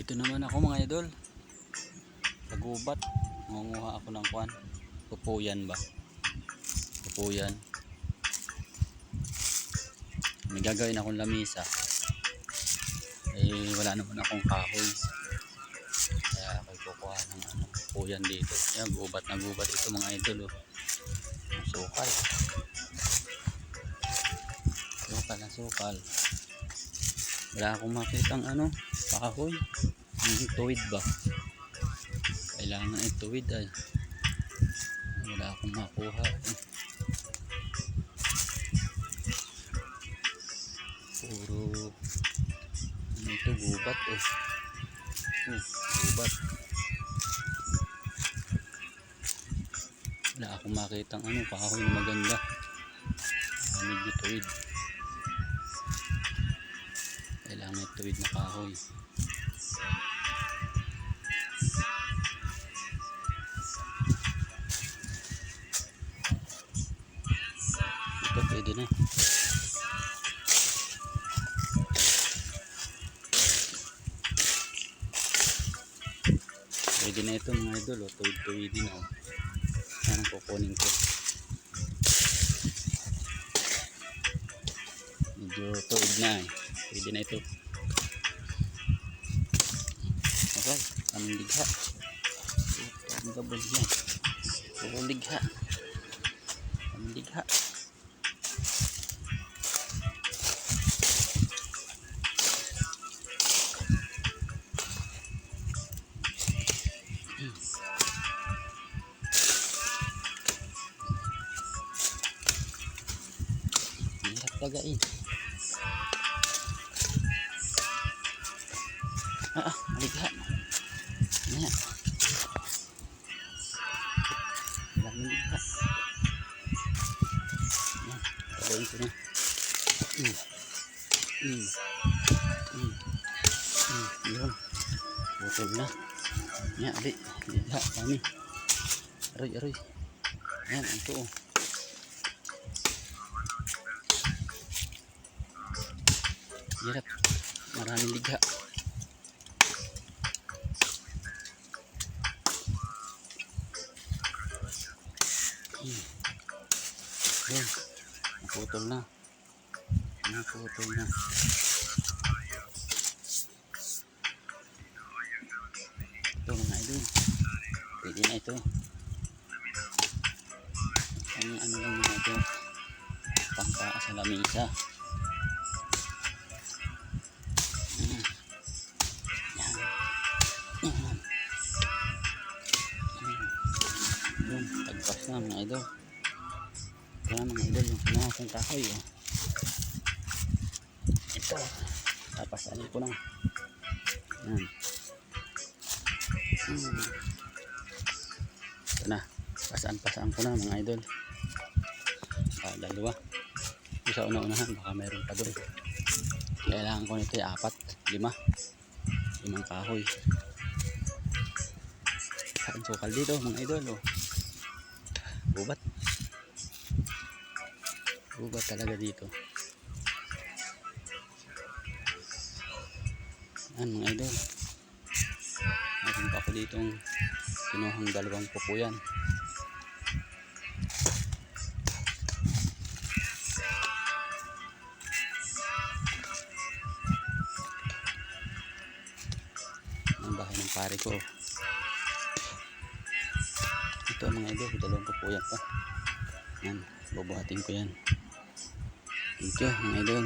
Dito naman ako mga idol. Sa gubat. Mangunguha ako ng kwan. Pupuyan ba? Pupuyan. May gagawin akong lamisa. Eh wala naman akong kahoy. Kaya ako kukuha ng ano, pupuyan dito. Yan, gubat na gubat ito mga idol. Oh. Sukal. Sukal na sukal. Wala akong makitang ano, kahoy. Tuwid ba? Kailangan ay tuwid ay. Wala akong makuha. eh. Puro ano ito, gubat eh. Oh, gubat. Wala akong makitang ano, kahoy na maganda. Ah, medyo tuwid. Kailangan tuwid na kahoy. Pwede na. Pwede na ito mga idol. Oh. Tuwid-tuwid na. Oh. Yan ang kukunin ko. Medyo tuwid na eh. Pwede na ito. Okay. Anong ligha? Ang gabol yan. Puro ligha. Anong ligha? Tagain. Ah, ah, maligha. Yan. Walang maligha. Yan, tagain ko na. Mm. Mm. Mm. Mm. Yun. Butol na. Yan, ali. Maligha, kami. Aroy, aroy. Yan, ito oh. Hirap. Maraming ligha. Hmm. Yan. Naputol na. Naputol na. Ito mga idol. Pwede na ito. Ang ano lang mga ito. Pangka sa lamisa. Yun, tagpas na mga idol. Na mga idol, yung kinuha kong kahoy. Oh. Ito. Tapasanin ko na. Yan. Hmm. Ito na. Pasaan-pasaan ko na mga idol. Ah, dalawa. Yung sa una-unahan, baka meron pa doon. Kailangan ko nito ay apat, lima. Limang kahoy. Saan sukal dito mga idol oh. Gubat. Gubat talaga dito. Yan mga idol. Meron pa ako ditong kinuhang dalawang pupuyan. ang bahay ng pare ko ito mga idol dalawang pupuyan pa. Yan bubuhatin ko yan. You mga idol